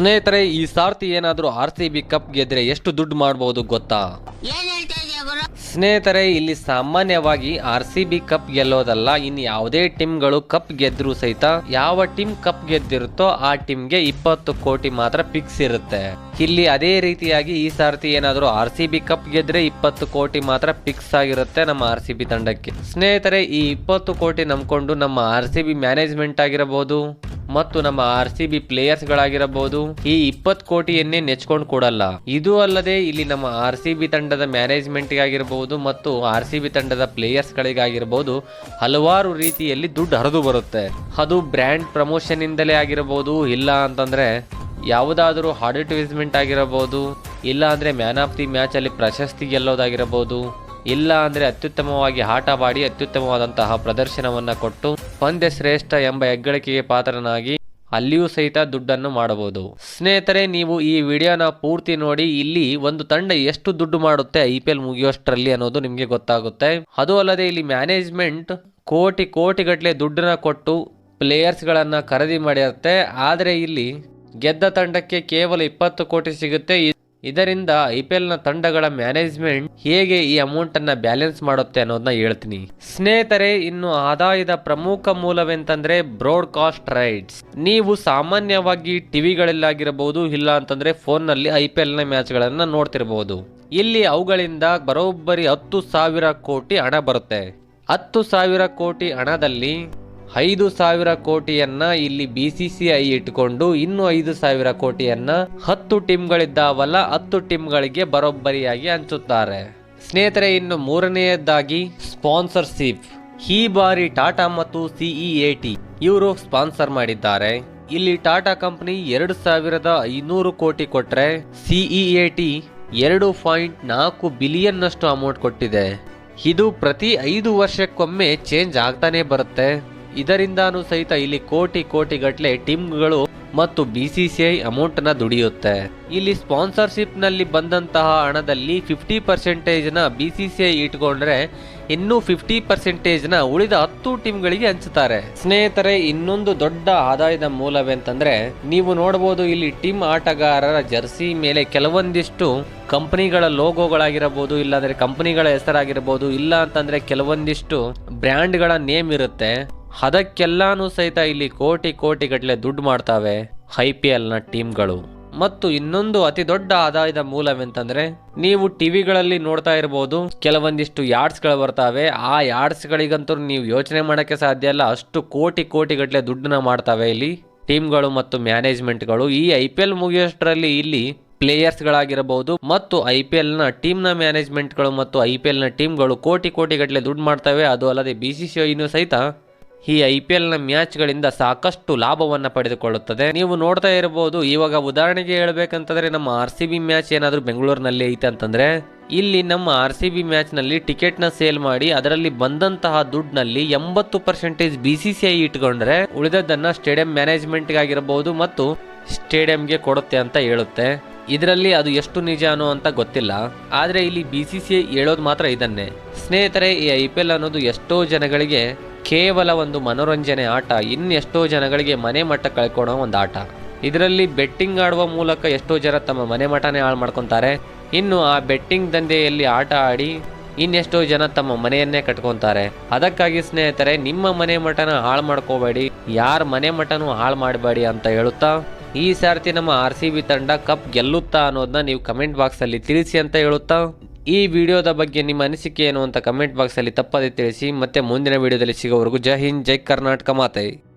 ಸ್ನೇಹಿತರೆ ಈ ಸಾರ್ತಿ ಏನಾದರೂ ಆರ್ ಸಿ ಬಿ ಕಪ್ ಗೆದ್ರೆ ಎಷ್ಟು ದುಡ್ಡು ಮಾಡಬಹುದು ಗೊತ್ತಾ? ಸ್ನೇಹಿತರೆ ಇಲ್ಲಿ ಸಾಮಾನ್ಯವಾಗಿ ಆರ್ ಸಿ ಬಿ ಕಪ್ ಗೆಲ್ಲೋದಲ್ಲ ಇನ್ನು ಯಾವುದೇ ಟೀಮ್ಗಳು ಕಪ್ ಗೆದ್ರು ಸಹಿತ ಯಾವ ಟೀಮ್ ಕಪ್ ಗೆದ್ದಿರುತ್ತೋ ಆ ಟೀಮ್ಗೆ ಇಪ್ಪತ್ತು ಕೋಟಿ ಮಾತ್ರ ಫಿಕ್ಸ್ ಇರುತ್ತೆ. ಇಲ್ಲಿ ಅದೇ ರೀತಿಯಾಗಿ ಈ ಸಾರ್ತಿ ಏನಾದರೂ ಆರ್ ಸಿ ಬಿ ಕಪ್ ಗೆದ್ರೆ ಇಪ್ಪತ್ತು ಕೋಟಿ ಮಾತ್ರ ಫಿಕ್ಸ್ ಆಗಿರುತ್ತೆ ನಮ್ಮ ಆರ್ ಸಿ ಬಿ ತಂಡಕ್ಕೆ. ಸ್ನೇಹಿತರೆ ಈ ಇಪ್ಪತ್ತು ಕೋಟಿ ನಂಬಿಕೊಂಡು ನಮ್ಮ ಆರ್ ಸಿ ಬಿ ಮ್ಯಾನೇಜ್ಮೆಂಟ್ ಆಗಿರಬಹುದು. ಮತ್ತು ನಮ್ಮ ಆರ್ ಸಿ ಬಿ ಪ್ಲೇಯರ್ಸ್ ಗಳಾಗಿರಬಹುದು ಈ ಇಪ್ಪತ್ತು ಕೋಟಿಯನ್ನೇ ನೆಚ್ಕೊಂಡು ಕೊಡಲ್ಲ. ಇದು ಅಲ್ಲದೆ ಇಲ್ಲಿ ನಮ್ಮ ಆರ್ ಸಿ ಬಿ ತಂಡದ ಮ್ಯಾನೇಜ್ಮೆಂಟ್ ಆಗಿರಬಹುದು ಮತ್ತು ಆರ್ ಸಿ ಬಿ ತಂಡದ ಪ್ಲೇಯರ್ಸ್ ಗಳಿಗಾಗಿರಬಹುದು ಹಲವಾರು ರೀತಿಯಲ್ಲಿ ದುಡ್ಡು ಹರಿದು ಬರುತ್ತೆ. ಅದು ಬ್ರ್ಯಾಂಡ್ ಪ್ರಮೋಷನ್ ಇಂದಲೇ ಆಗಿರಬಹುದು, ಇಲ್ಲ ಅಂತಂದ್ರೆ ಯಾವುದಾದರೂ ಅಡ್ವರ್ಟೈಸ್ಮೆಂಟ್ ಆಗಿರಬಹುದು, ಇಲ್ಲ ಅಂದ್ರೆ ಮ್ಯಾನ್ ಆಫ್ ದಿ ಮ್ಯಾಚ್ ಅಲ್ಲಿ ಪ್ರಶಸ್ತಿ ಗೆಲ್ಲೋದಾಗಿರಬಹುದು. ಇಲ್ಲ ಅಂದರೆ ಅತ್ಯುತ್ತಮವಾಗಿ ಆಟವಾಡಿ ಅತ್ಯುತ್ತಮವಾದಂತಹ ಪ್ರದರ್ಶನವನ್ನ ಕೊಟ್ಟು ಪಂದ್ಯ ಶ್ರೇಷ್ಠ ಎಂಬ ಹೆಗ್ಗಳಿಕೆಗೆ ಪಾತ್ರನಾಗಿ ಅಲ್ಲಿಯೂ ಸಹಿತ ದುಡ್ಡನ್ನು ಮಾಡಬಹುದು. ಸ್ನೇಹಿತರೆ, ನೀವು ಈ ವಿಡಿಯೋನ ಪೂರ್ತಿ ನೋಡಿ, ಇಲ್ಲಿ ಒಂದು ತಂಡ ಎಷ್ಟು ದುಡ್ಡು ಮಾಡುತ್ತೆ, ಐ ಪಿ ಎಲ್ ಮುಗಿಯೋಷ್ಟರಲ್ಲಿ ಅನ್ನೋದು ನಿಮಗೆ ಗೊತ್ತಾಗುತ್ತೆ. ಅದು ಅಲ್ಲದೆ ಇಲ್ಲಿ ಮ್ಯಾನೇಜ್ಮೆಂಟ್ ಕೋಟಿ ಕೋಟಿಗಟ್ಟಲೆ ದುಡ್ಡನ್ನ ಕೊಟ್ಟು ಪ್ಲೇಯರ್ಸ್ಗಳನ್ನ ಖರೀದಿ ಮಾಡಿರುತ್ತೆ. ಆದರೆ ಇಲ್ಲಿ ಗೆದ್ದ ತಂಡಕ್ಕೆ ಕೇವಲ ಇಪ್ಪತ್ತು ಕೋಟಿ ಸಿಗುತ್ತೆ. ಇದರಿಂದ ಐ ಪಿ ಎಲ್ನ ತಂಡಗಳ ಮ್ಯಾನೇಜ್ಮೆಂಟ್ ಹೇಗೆ ಈ ಅಮೌಂಟ್ ಅನ್ನ ಬ್ಯಾಲೆನ್ಸ್ ಮಾಡುತ್ತೆ ಅನ್ನೋದನ್ನ ಹೇಳ್ತೀನಿ. ಸ್ನೇಹಿತರೆ, ಇನ್ನು ಆದಾಯದ ಪ್ರಮುಖ ಮೂಲವೆಂತಂದ್ರೆ ಬ್ರಾಡ್ಕಾಸ್ಟ್ ರೈಟ್ಸ್ ನೀವು ಸಾಮಾನ್ಯವಾಗಿ ಟಿವಿಗಳಲ್ಲಾಗಿರಬಹುದು ಇಲ್ಲ ಅಂತಂದ್ರೆ ಫೋನ್ನಲ್ಲಿ ಐ ಪಿ ಎಲ್ನ ಮ್ಯಾಚ್ ಗಳನ್ನ ನೋಡ್ತಿರಬಹುದು. ಇಲ್ಲಿ ಅವುಗಳಿಂದ ಬರೋಬ್ಬರಿ ಹತ್ತು ಸಾವಿರ ಕೋಟಿ ಹಣ ಬರುತ್ತೆ. ಹತ್ತು ಸಾವಿರ ಕೋಟಿ ಹಣದಲ್ಲಿ ಐದು ಸಾವಿರ ಕೋಟಿಯನ್ನ ಇಲ್ಲಿ ಬಿ ಸಿ ಸಿ ಐ ಇಟ್ಕೊಂಡು ಇನ್ನು ಐದು ಸಾವಿರ ಕೋಟಿಯನ್ನ ಹತ್ತು ಟೀಮ್ಗಳಿದ್ದಾವಲ್ಲ, ಹತ್ತು ಟೀಮ್ಗಳಿಗೆ ಬರೋಬ್ಬರಿಯಾಗಿ ಹಂಚುತ್ತಾರೆ. ಸ್ನೇಹಿತರೆ, ಇನ್ನು ಮೂರನೆಯದ್ದಾಗಿ ಸ್ಪಾನ್ಸರ್ಶಿಪ್. ಈ ಬಾರಿ ಟಾಟಾ ಮತ್ತು ಸಿಇಎ ಟಿ ಇವರು ಸ್ಪಾನ್ಸರ್ ಮಾಡಿದ್ದಾರೆ. ಇಲ್ಲಿ ಟಾಟಾ ಕಂಪನಿ ಎರಡು ಸಾವಿರದ ಐನೂರು ಕೋಟಿ ಕೊಟ್ರೆ ಸಿಇಎ ಟಿ ಎರಡು ಪಾಯಿಂಟ್ ನಾಲ್ಕು ಬಿಲಿಯನ್ ನಷ್ಟು ಅಮೌಂಟ್ ಕೊಟ್ಟಿದೆ. ಇದು ಪ್ರತಿ ಐದು ವರ್ಷಕ್ಕೊಮ್ಮೆ ಚೇಂಜ್ ಆಗ್ತಾನೆ ಬರುತ್ತೆ. ಇದರಿಂದಾನು ಸಹಿತ ಇಲ್ಲಿ ಕೋಟಿ ಕೋಟಿ ಗಟ್ಟಲೆ ಟೀಮ್ಗಳು ಮತ್ತು ಬಿ ಸಿ ಸಿ ಐ ಅಮೌಂಟ್ನ ದುಡಿಯುತ್ತೆ. ಇಲ್ಲಿ ಸ್ಪಾನ್ಸರ್ಶಿಪ್ನಲ್ಲಿ ಬಂದಂತಹ ಹಣದಲ್ಲಿ ಫಿಫ್ಟಿ ಪರ್ಸೆಂಟೇಜ್ನ ಬಿ ಸಿ ಸಿ ಐ ಇಟ್ಕೊಂಡ್ರೆ ಇನ್ನೂ ಫಿಫ್ಟಿ ಪರ್ಸೆಂಟೇಜ್ನ ಉಳಿದ ಹತ್ತು ಟೀಮ್ಗಳಿಗೆ ಹಂಚುತ್ತಾರೆ ಸ್ನೇಹಿತರೆ, ಇನ್ನೊಂದು ದೊಡ್ಡ ಆದಾಯದ ಮೂಲವೆಂತಂದ್ರೆ ನೀವು ನೋಡಬಹುದು ಇಲ್ಲಿ ಟೀಮ್ ಆಟಗಾರರ ಜರ್ಸಿ ಮೇಲೆ ಕೆಲವೊಂದಿಷ್ಟು ಕಂಪನಿಗಳ ಲೋಗೋಗಳಾಗಿರಬಹುದು, ಇಲ್ಲಾಂದ್ರೆ ಕಂಪನಿಗಳ ಹೆಸರಾಗಿರಬಹುದು ಇಲ್ಲ ಅಂತಂದ್ರೆ ಕೆಲವೊಂದಿಷ್ಟು ಬ್ರ್ಯಾಂಡ್ಗಳ ನೇಮ್ ಇರುತ್ತೆ. ಅದಕ್ಕೆಲ್ಲಾನು ಸಹಿತ ಇಲ್ಲಿ ಕೋಟಿ ಕೋಟಿ ಗಟ್ಟಲೆ ದುಡ್ಡು ಮಾಡ್ತಾವೆ ಐ ಪಿ ಎಲ್ನ ಟೀಮ್ಗಳು. ಮತ್ತು ಇನ್ನೊಂದು ಅತಿ ದೊಡ್ಡ ಆದಾಯದ ಮೂಲವೆಂತಂದ್ರೆ, ನೀವು ಟಿವಿಗಳಲ್ಲಿ ನೋಡ್ತಾ ಇರಬಹುದು ಕೆಲವೊಂದಿಷ್ಟು ಯಾರ್ಡ್ಸ್ಗಳು ಬರ್ತಾವೆ, ಆ ಯಾರ್ಡ್ಸ್ಗಳಿಗಂತೂ ನೀವು ಯೋಚನೆ ಮಾಡೋಕ್ಕೆ ಸಾಧ್ಯ ಇಲ್ಲ, ಅಷ್ಟು ಕೋಟಿ ಕೋಟಿ ಗಟ್ಟಲೆ ದುಡ್ಡನ್ನ ಮಾಡ್ತಾವೆ ಇಲ್ಲಿ ಟೀಮ್ಗಳು ಮತ್ತು ಮ್ಯಾನೇಜ್ಮೆಂಟ್ಗಳು. ಈ ಐ ಪಿ ಎಲ್ ಮುಗಿಯೋಷ್ಟರಲ್ಲಿ ಇಲ್ಲಿ ಪ್ಲೇಯರ್ಸ್ಗಳಾಗಿರಬಹುದು ಮತ್ತು ಐ ಪಿ ಎಲ್ನ ಟೀಮ್ನ ಮ್ಯಾನೇಜ್ಮೆಂಟ್ಗಳು ಮತ್ತು ಐ ಪಿ ಎಲ್ನ ಟೀಮ್ಗಳು ಕೋಟಿ ಕೋಟಿ ಗಟ್ಟಲೆ ದುಡ್ಡು ಮಾಡ್ತವೆ. ಅದು ಅಲ್ಲದೆ ಬಿ ಸಿ ಸಿ ಐನೂ ಸಹಿತ ಈ ಐ ಪಿ ಎಲ್ನ ಮ್ಯಾಚ್ಗಳಿಂದ ಸಾಕಷ್ಟು ಲಾಭವನ್ನು ಪಡೆದುಕೊಳ್ಳುತ್ತದೆ. ನೀವು ನೋಡ್ತಾ ಇರಬಹುದು, ಇವಾಗ ಉದಾಹರಣೆಗೆ ಹೇಳ್ಬೇಕಂತಂದ್ರೆ ನಮ್ಮ ಆರ್ ಸಿ ಬಿ ಮ್ಯಾಚ್ ಏನಾದರೂ ಬೆಂಗಳೂರಿನಲ್ಲಿ ಐತೆ ಅಂತಂದ್ರೆ, ಇಲ್ಲಿ ನಮ್ಮ ಆರ್ ಸಿ ಬಿ ಮ್ಯಾಚ್ನಲ್ಲಿ ಟಿಕೆಟ್ನ ಸೇಲ್ ಮಾಡಿ ಅದರಲ್ಲಿ ಬಂದಂತಹ ದುಡ್ಡಿನಲ್ಲಿ ಎಂಬತ್ತು percentage B C C I ಇಟ್ಕೊಂಡ್ರೆ ಉಳಿದದ್ದನ್ನು ಸ್ಟೇಡಿಯಂ ಮ್ಯಾನೇಜ್ಮೆಂಟ್ಗಾಗಿರಬಹುದು ಮತ್ತು ಸ್ಟೇಡಿಯಂಗೆ ಕೊಡುತ್ತೆ ಅಂತ ಹೇಳುತ್ತೆ. ಇದರಲ್ಲಿ ಅದು ಎಷ್ಟು ನಿಜಾನೋ ಅಂತ ಗೊತ್ತಿಲ್ಲ. ಆದರೆ ಇಲ್ಲಿ ಬಿ ಸಿ ಸಿ ಐ ಹೇಳೋದು ಮಾತ್ರ ಇದನ್ನೇ. ಸ್ನೇಹಿತರೆ, ಈ ಐ ಪಿ ಎಲ್ ಅನ್ನೋದು ಎಷ್ಟೋ ಜನಗಳಿಗೆ ಕೇವಲ ಒಂದು ಮನೋರಂಜನೆ ಆಟ, ಇನ್ನೆಷ್ಟೋ ಜನಗಳಿಗೆ ಮನೆ ಮಟ್ಟ ಕಳ್ಕೊಳೋ ಒಂದು ಆಟ. ಇದರಲ್ಲಿ ಬೆಟ್ಟಿಂಗ್ ಆಡುವ ಮೂಲಕ ಎಷ್ಟೋ ಜನ ತಮ್ಮ ಮನೆ ಮಠನೇ ಹಾಳು ಮಾಡ್ಕೊತಾರೆ. ಇನ್ನು ಆ ಬೆಟ್ಟಿಂಗ್ ದಂಧೆಯಲ್ಲಿ ಆಟ ಆಡಿ ಇನ್ನೆಷ್ಟೋ ಜನ ತಮ್ಮ ಮನೆಯನ್ನೇ ಕಟ್ಕೊತಾರೆ. ಅದಕ್ಕಾಗಿ ಸ್ನೇಹಿತರೆ, ನಿಮ್ಮ ಮನೆ ಮಠನ ಹಾಳು ಮಾಡ್ಕೋಬೇಡಿ. ಯಾರ ಮನೆ ಮಠನೂ ಹಾಳು ಮಾಡಬೇಡಿ ಅಂತ ಹೇಳುತ್ತಾ? ಈ ಸಾರ್ತಿ ನಮ್ಮ ಆರ್ ಸಿ ಬಿ ತಂಡ ಕಪ್ ಗೆಲ್ಲುತ್ತಾ ಅನ್ನೋದನ್ನ ನೀವು ಕಮೆಂಟ್ ಬಾಕ್ಸ್ ಅಲ್ಲಿ ತಿಳಿಸಿ ಅಂತ ಹೇಳುತ್ತಾ? ಈ ವಿಡಿಯೋದ ಬಗ್ಗೆ ನಿಮ್ಮ ಅನಿಸಿಕೆ ಏನು ಅಂತ ಕಮೆಂಟ್ ಬಾಕ್ಸಲ್ಲಿ ತಪ್ಪದೆ ತಿಳಿಸಿ, ಮತ್ತೆ ಮುಂದಿನ ವಿಡಿಯೋದಲ್ಲಿ ಸಿಗೋವರೆಗೂ ಜೈ ಹಿಂದ್, ಜೈ ಕರ್ನಾಟಕ ಮಾತೆ.